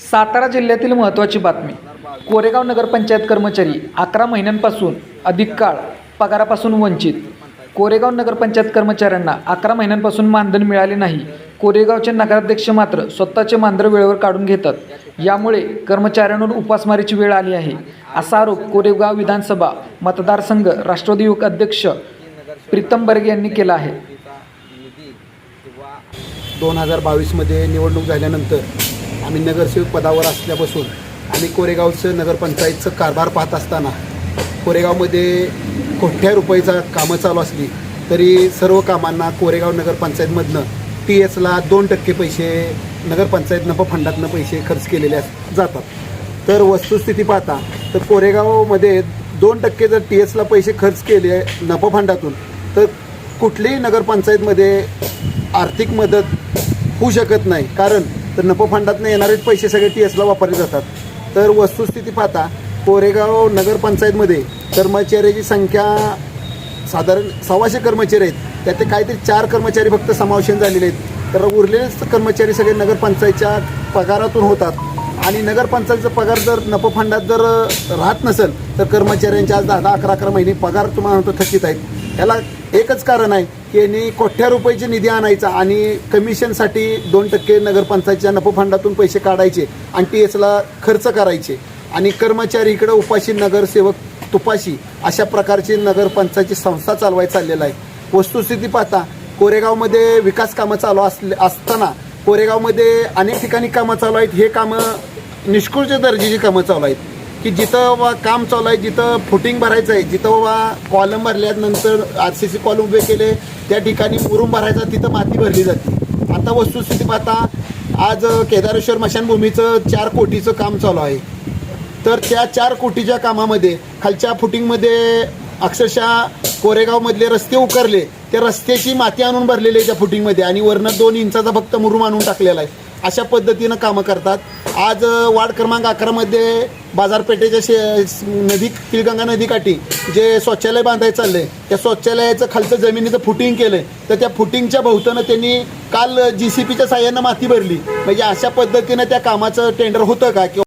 सातारा जिल्ह्यातील महत्त्वाची बातमी. कोरेगाव नगरपंचायत कर्मचारी अकरा महिन्यांपासून अधिक काळ पगारापासून वंचित. कोरेगाव नगरपंचायत कर्मचाऱ्यांना अकरा महिन्यांपासून मानधन मिळाले नाही. कोरेगावचे नगराध्यक्ष मात्र स्वतःचे मानधन वेळेवर काढून घेतात. यामुळे कर्मचाऱ्यांवर उपासमारीची वेळ आली आहे. असा आरोप कोरेगाव विधानसभा मतदारसंघ राष्ट्रवादी युवक अध्यक्ष प्रीतम बर्गे यांनी केला आहे. दोन हजार बावीसमध्ये निवडणूक झाल्यानंतर आम्ही नगरसेवक पदावर असल्यापासून आम्ही कोरेगावचं नगरपंचायतचं कारभार पाहत असताना कोरेगावमध्ये कोठ्या रुपयाचा कामं चालू असली तरी सर्व कामांना कोरेगाव नगरपंचायतमधनं टी एसला दोन टक्के पैसे नगरपंचायत नफा फंडातनं पैसे खर्च केलेले अस- जातात. तर वस्तुस्थिती पाहता तर कोरेगावमध्ये दोन टक्के जर टी एसला पैसे खर्च केले नफा फंडातून तर कुठलीही नगरपंचायतमध्ये आर्थिक मदत होऊ शकत नाही. कारण तर नफो फंडातनं येणारेच पैसे सगळे टी एसला वापरले जातात. तर वस्तुस्थिती पाहता कोरेगाव नगरपंचायतमध्ये कर्मचाऱ्याची संख्या साधारण सव्वाशे कर्मचारी आहेत. त्यात काहीतरी चार कर्मचारी फक्त समावेशन झालेले आहेत. तर उरलेलेच कर्मचारी सगळे नगरपंचायतच्या पगारातून होतात. आणि नगरपंचायतचा पगार जर नफो फंडात जर राहत नसेल तर कर्मचाऱ्यांच्या आज दहा दहा अकरा अकरा महिने पगार तुम्हाला म्हणतो थकीत आहेत. याला एकच कारण आहे की यांनी कोट्या रुपयाचे निधी आणायचा आणि कमिशनसाठी दोन टक्के नगरपंचायतच्या नफो फंडातून पैसे काढायचे आणि टी एसला खर्च करायचे. आणि कर्मचारी इकडं उपाशी नगरसेवक तुपाशी अशा प्रकारची नगरपंचायतची संस्था चालवायला चाललेला आहे. वस्तुस्थिती पाहता कोरेगावमध्ये विकास कामं चालू असले असताना कोरेगावमध्ये अनेक ठिकाणी कामं चालू आहेत. हे कामं निष्कृष्ट दर्जाची कामं चालू आहेत. की जिथं बाबा काम चालू आहे जिथं फुटिंग भरायचं आहे जिथं बाबा कॉलम भरल्यानंतर आर सी सी कॉलम उभे केले त्या ठिकाणी मुरुम भरायचा तिथं माती भरली जाते. आता वस्तुस्थिती पाहता आज केदारेश्वर मशानभूमीचं चार कोटीचं काम चालू आहे. तर त्या चार कोटीच्या कामामध्ये खालच्या फुटिंगमध्ये अक्षरशः कोरेगावमधले रस्ते उकरले त्या रस्त्याची माती आणून भरलेली आहे त्या फुटिंगमध्ये आणि वरनं दोन इंचाचा फक्त मुरुम आणून टाकलेला आहे. अशा पद्धतीनं कामं करतात. आज वार्ड क्रमांक अकरामध्ये बाजारपेठेच्या शे नदी तिळगंगा नदीकाठी जे शौचालय बांधायचं चाललंय त्या शौचालयाचं खालचं जमिनीचं फुटिंग केलंय. तर त्या फुटिंगच्या भोवतानं त्यांनी काल जी सी पीच्या साह्यानं माती भरली. म्हणजे अशा पद्धतीनं त्या कामाचं टेंडर होतं का? किंवा